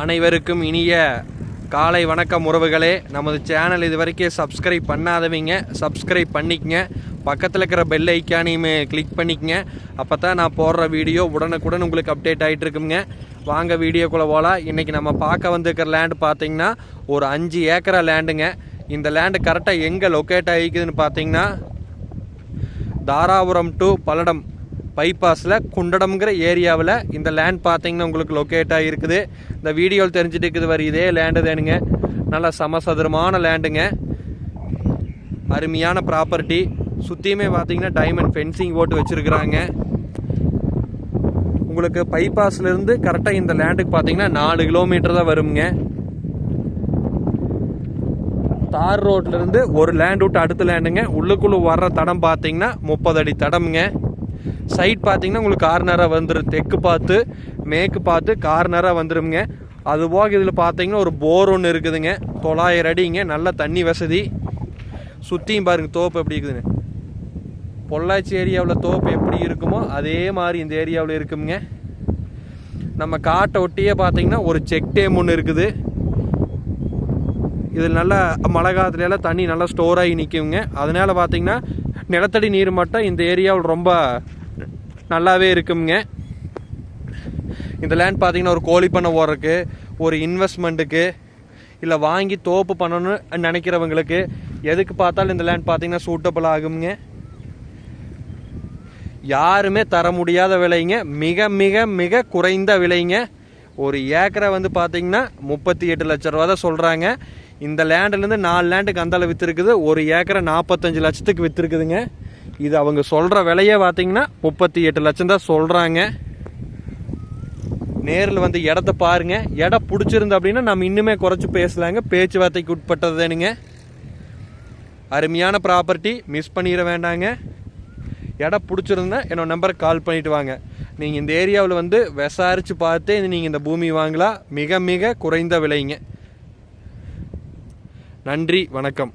அனைவருக்கும் இனிய காலை வணக்கம் உறவுகளே. நமது சேனல் இது வரைக்கும் சப்ஸ்கிரைப் பண்ணாதவங்க சப்ஸ்கிரைப் பண்ணிக்கங்க. பக்கத்தில் இருக்கிற பெல் ஐக்கானையுமே கிளிக் பண்ணிக்கங்க. அப்போ தான் நான் போடுற வீடியோ உடனுக்குடன் உங்களுக்கு அப்டேட் ஆகிட்டு இருக்குங்க. வாங்க வீடியோக்குள்ளே போகலாம் இன்றைக்கி நம்ம பார்க்க வந்திருக்கிற லேண்டு பார்த்திங்கன்னா ஒரு அஞ்சு ஏக்கரா லேண்டுங்க இந்த லேண்டு கரெக்டாக எங்கே லொக்கேட் ஆகிக்குதுன்னு பார்த்தீங்கன்னா தாராபுரம் டு பல்லடம் பைபாஸில் குண்டடம்ங்கிற ஏரியாவில் இந்த லேண்ட் பார்த்தீங்கன்னா உங்களுக்கு லொக்கேட் ஆகிருக்குது இந்த வீடியோவில் தெரிஞ்சுட்டு இருக்குது வர இதே லேண்டு தானுங்க. நல்ல சமசதுரமான லேண்டுங்க அருமையான ப்ராப்பர்ட்டி சுற்றியுமே பார்த்தீங்கன்னா டைமண்ட் ஃபென்சிங் போட்டு வச்சுருக்குறாங்க. உங்களுக்கு பைபாஸ்லேருந்து கரெக்டாக இந்த லேண்டுக்கு பார்த்தீங்கன்னா நாலு கிலோமீட்டர் தான் வருங்க. தார் ரோட்லேருந்து ஒரு லேண்ட் விட்டு அடுத்த லேண்டுங்க உள்ளுக்குள்ளே வர்ற தடம் பார்த்தீங்கன்னா முப்பது அடி தடம்ங்க. சைட் பார்த்தீங்கன்னா உங்களுக்கு கார்னராக வந்துடும் தெற்கு பார்த்து மேற்கு பார்த்து கார்னராக வந்துடுங்க அது போக இதில் பார்த்தீங்கன்னா ஒரு போர் ஒன்று இருக்குதுங்க. தொள்ளாயிரம் அடிங்க. நல்ல தண்ணி வசதி. சுற்றியும் பாருங்கள் தோப்பு எப்படி இருக்குதுன்னு பொள்ளாச்சி ஏரியாவில் தோப்பு எப்படி இருக்குமோ அதே மாதிரி இந்த ஏரியாவில் இருக்குங்க நம்ம காட்டை ஒட்டியே பார்த்தீங்கன்னா ஒரு செக் டேம் ஒன்று இருக்குது. இதில் நல்லா மழை காலத்துலலாம் தண்ணி நல்லா ஸ்டோர் ஆகி நிற்குங்க அதனால் பார்த்தீங்கன்னா நிலத்தடி நீர் மட்டம் இந்த ஏரியாவில் ரொம்ப நல்லாவே இருக்குங்க இந்த லேண்ட் பார்த்தீங்கன்னா ஒரு கோழி பண்ணை ஓடுறக்கு ஒரு இன்வெஸ்ட்மெண்ட்டுக்கு இல்லை வாங்கி தோப்பு பண்ணணும்னு நினைக்கிறவங்களுக்கு எதுக்கு பார்த்தாலும் இந்த லேண்ட் பார்த்தீங்கன்னா சூட்டபிள் ஆகுங்க யாருமே தர முடியாத விலைங்க. மிக மிக மிக குறைந்த விலைங்க. ஒரு ஏக்கரை வந்து பார்த்தீங்கன்னா முப்பத்தி எட்டு லட்ச ரூபா தான் சொல்கிறாங்க இந்த லேண்ட்லேருந்து நாலு லேண்டுக்கு அந்தால விற்றுருக்குது ஒரு ஏக்கரை நாற்பத்தஞ்சு லட்சத்துக்கு விற்றுருக்குதுங்க இது அவங்க சொல்கிற விலையே பார்த்தீங்கன்னா முப்பத்தி எட்டு லட்சம் தான் சொல்கிறாங்க நேரில் வந்து இடத்த பாருங்க. இடம் பிடிச்சிருந்து அப்படின்னா நம்ம இன்னுமே குறைச்சி பேசலாங்க. பேச்சுவார்த்தைக்கு உட்பட்டதுதானுங்க. அருமையான ப்ராப்பர்ட்டி மிஸ் பண்ணிட வேண்டாங்க. இடம் பிடிச்சிருந்தா என்னோட நம்பருக்கு கால் பண்ணிட்டு வாங்க. நீங்கள் இந்த ஏரியாவில் வந்து விசாரித்து பார்த்து நீங்கள் இந்த பூமி வாங்கலாம். மிக மிக குறைந்த விலைங்க. நன்றி வணக்கம்.